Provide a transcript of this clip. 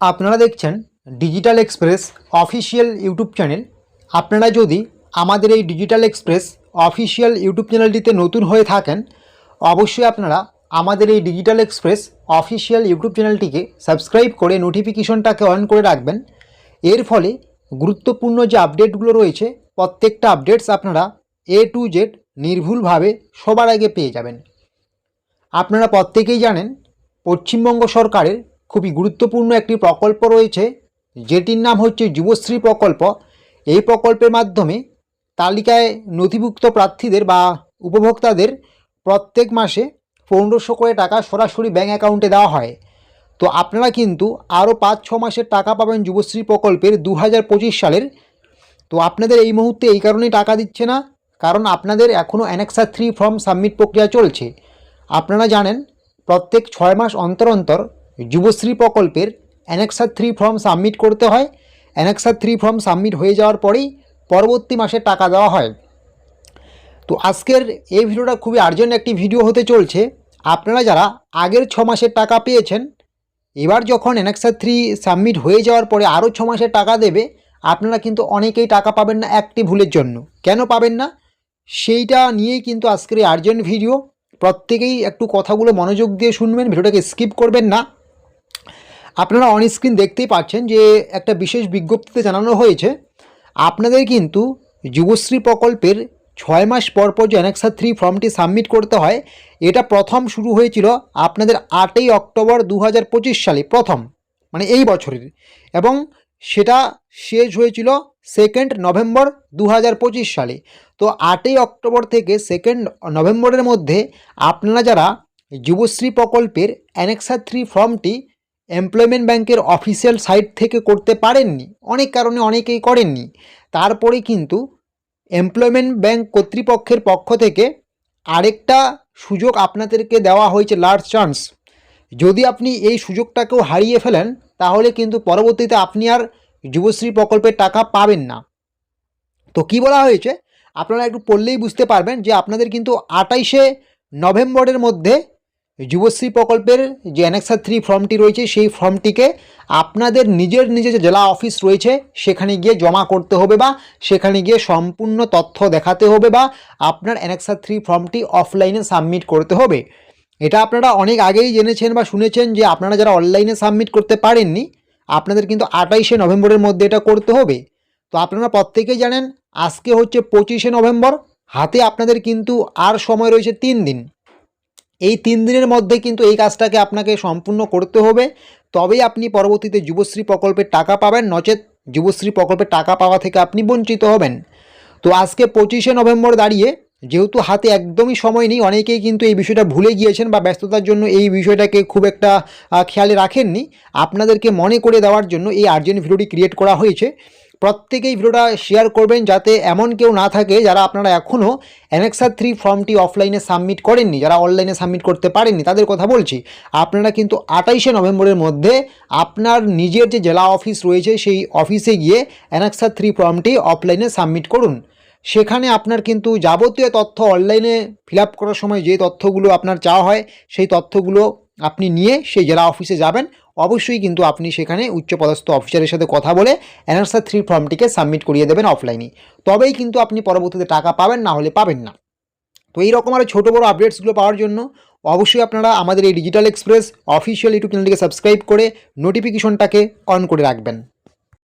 আপনারা দেখছেন digital express official YouTube channel আপনারা যদি আমাদের এই ডিজিটাল এক্সপ্রেস অফিসিয়াল ইউটিউব চ্যানেলটিতে নতুন হয়ে থাকেন, অবশ্যই আপনারা আমাদের এই ডিজিটাল এক্সপ্রেস অফিসিয়াল ইউটিউব চ্যানেলটিকে সাবস্ক্রাইব করে নোটিফিকেশনটাকে অন করে রাখবেন। এর ফলে গুরুত্বপূর্ণ যে আপডেটগুলো রয়েছে, প্রত্যেকটা আপডেটস আপনারা এ টু জেড নির্ভুলভাবে সবার আগে পেয়ে যাবেন। আপনারা প্রত্যেকেই জানেন, পশ্চিমবঙ্গ সরকারের খুবই গুরুত্বপূর্ণ একটি প্রকল্প রয়েছে, যেটির নাম হচ্ছে যুবশ্রী প্রকল্প। এই প্রকল্পের মাধ্যমে তালিকায় নথিভুক্ত প্রার্থীদের বা উপভোক্তাদের প্রত্যেক মাসে পনেরোশো করে টাকা সরাসরি ব্যাঙ্ক অ্যাকাউন্টে দেওয়া হয়। তো আপনারা কিন্তু আরও পাঁচ ছ মাসের টাকা পাবেন যুবশ্রী প্রকল্পের দু হাজার পঁচিশ সালের। তো আপনাদের এই মুহূর্তে এই কারণেই টাকা দিচ্ছে না, কারণ আপনাদের এখনও অ্যানেক্সা থ্রি ফর্ম সাবমিট প্রক্রিয়া চলছে। আপনারা জানেন, প্রত্যেক ছয় মাস অন্তর অন্তর যুবশ্রী প্রকল্পের অ্যানেক্সা থ্রি ফর্ম সাবমিট করতে হয়। অ্যানেক্সা থ্রি ফর্ম সাবমিট হয়ে যাওয়ার পরেই পরবর্তী মাসে টাকা দেওয়া হয়। তো আজকের এই ভিডিওটা খুবই আর্জেন্ট একটি ভিডিও হতে চলছে। আপনারা যারা আগের ছ মাসের টাকা পেয়েছেন, এবার যখন অ্যানেক্সা থ্রি সাবমিট হয়ে যাওয়ার পরে আরও ছ মাসের টাকা দেবে, আপনারা কিন্তু অনেকেই টাকা পাবেন না একটি ভুলের জন্য। কেন পাবেন না? সেইটা নিয়েই কিন্তু আজকের এই আর্জেন্ট ভিডিও প্রত্যেকেই একটু কথাগুলো মনোযোগ দিয়ে শুনবেন, ভিডিওটাকে স্কিপ করবেন না। আপনারা অন স্ক্রিন দেখতেই পাচ্ছেন যে একটা বিশেষ বিজ্ঞপ্তিতে জানানো হয়েছে, আপনাদের কিন্তু যুবশ্রী প্রকল্পের ছয় মাস পর পর যে অ্যানেক্সা থ্রি ফর্মটি সাবমিট করতে হয়, এটা প্রথম শুরু হয়েছিল আপনাদের আটই অক্টোবর দু হাজার পঁচিশ সালে, প্রথম মানে এই বছরের। এবং সেটা শেষ হয়েছিল সেকেন্ড নভেম্বর দু হাজার পঁচিশ সালে। তো আটই অক্টোবর থেকে সেকেন্ড নভেম্বরের মধ্যে আপনারা যারা যুবশ্রী প্রকল্পের অ্যানেক্সা থ্রি ফর্মটি এমপ্লয়মেন্ট ব্যাংকের অফিসিয়াল সাইট থেকে করতে পারেননি। অনেক কারণে অনেকেই করেননি। তারপরে কিন্তু এমপ্লয়মেন্ট ব্যাংক কর্তৃপক্ষের পক্ষ থেকে আরেকটা সুযোগ আপনাদেরকে দেওয়া হয়েছে লার্জ চান্স যদি আপনি এই সুযোগটাকেও হারিয়ে ফেলেন, তাহলে কিন্তু পরবর্তীতে আপনি আর যুবশ্রী প্রকল্পের টাকা পাবেন না। তো কি বলা হয়েছে? আপনারা একটু পড়লেই বুঝতে পারবেন যে আপনাদের কিন্তু আটাইশে নভেম্বরের মধ্যে যুবশ্রী প্রকল্পের যে অ্যানেক্সা থ্রি ফর্মটি রয়েছে, সেই ফর্মটিকে আপনাদের নিজের নিজের যে জেলা অফিস রয়েছে, সেখানে গিয়ে জমা করতে হবে বা সেখানে গিয়ে সম্পূর্ণ তথ্য দেখাতে হবে বা আপনার অ্যানেক্সা থ্রি ফর্মটি অফলাইনে সাবমিট করতে হবে। এটা আপনারা অনেক আগেই জেনেছেন বা শুনেছেন যে আপনারা যারা অনলাইনে সাবমিট করতে পারেননি, আপনাদের কিন্তু আটাইশে নভেম্বরের মধ্যে এটা করতে হবে। তো আপনারা প্রত্যেকেই জানেন, আজকে হচ্ছে পঁচিশে নভেম্বর, হাতে আপনাদের কিন্তু আর সময় রয়েছে তিন দিন। এই তিন দিনের মধ্যে কিন্তু এই কাজটাকে আপনাকে সম্পূর্ণ করতে হবে। তবেই আপনি পরবর্তীতে যুবশ্রী প্রকল্পের টাকা পাবেন, নচেত যুবশ্রী প্রকল্পের টাকা পাওয়া থেকে আপনি বঞ্চিত হবেন। তো আজকে পঁচিশে নভেম্বর দাঁড়িয়ে যেহেতু হাতে একদমই সময় নেই, অনেকেই কিন্তু এই বিষয়টা ভুলে গিয়েছেন বা ব্যস্ততার জন্য এই বিষয়টাকে খুব একটা খেয়ালে রাখেননি। আপনাদেরকে মনে করে দেওয়ার জন্য এই আর্জেন্ট ভিডিওটি ক্রিয়েট করা হয়েছে। প্রত্যেকেই ভিডিওটা শেয়ার করবেন যাতে এমন কেউ না থাকে যারা আপনারা এখনও অ্যানেক্সা থ্রি ফর্মটি অফলাইনে সাবমিট করেননি, যারা অনলাইনে সাবমিট করতে পারেননি, তাদের কথা বলছি। আপনারা কিন্তু আটাইশে নভেম্বরের মধ্যে আপনার নিজের যে জেলা অফিস রয়েছে সেই অফিসে গিয়ে অ্যানেক্সা থ্রি ফর্মটি অফলাইনে সাবমিট করুন। সেখানে আপনার কিন্তু যাবতীয় তথ্য অনলাইনে ফিল করার সময় যে তথ্যগুলো আপনার চাওয়া হয়, সেই তথ্যগুলো আপনি নিয়ে সেই জেলা অফিসে যাবেন, অবশ্যই কিন্তু আপনি সেখানে উচ্চপদস্থ অফিসারের সাথে কথা বলে এনআরসার থ্রি ফর্মটিকে সাবমিট করিয়ে দেবেন অফলাইনে তবেই কিন্তু আপনি পরবর্তীতে টাকা পাবেন, না হলে পাবেন না। তো এই রকম আরও ছোটো বড়ো আপডেটসগুলো পাওয়ার জন্য অবশ্যই আপনারা আমাদের এই ডিজিটাল এক্সপ্রেস অফিসিয়াল ইউটিউব চ্যানেলটিকে সাবস্ক্রাইব করে নোটিফিকেশনটাকে অন করে রাখবেন।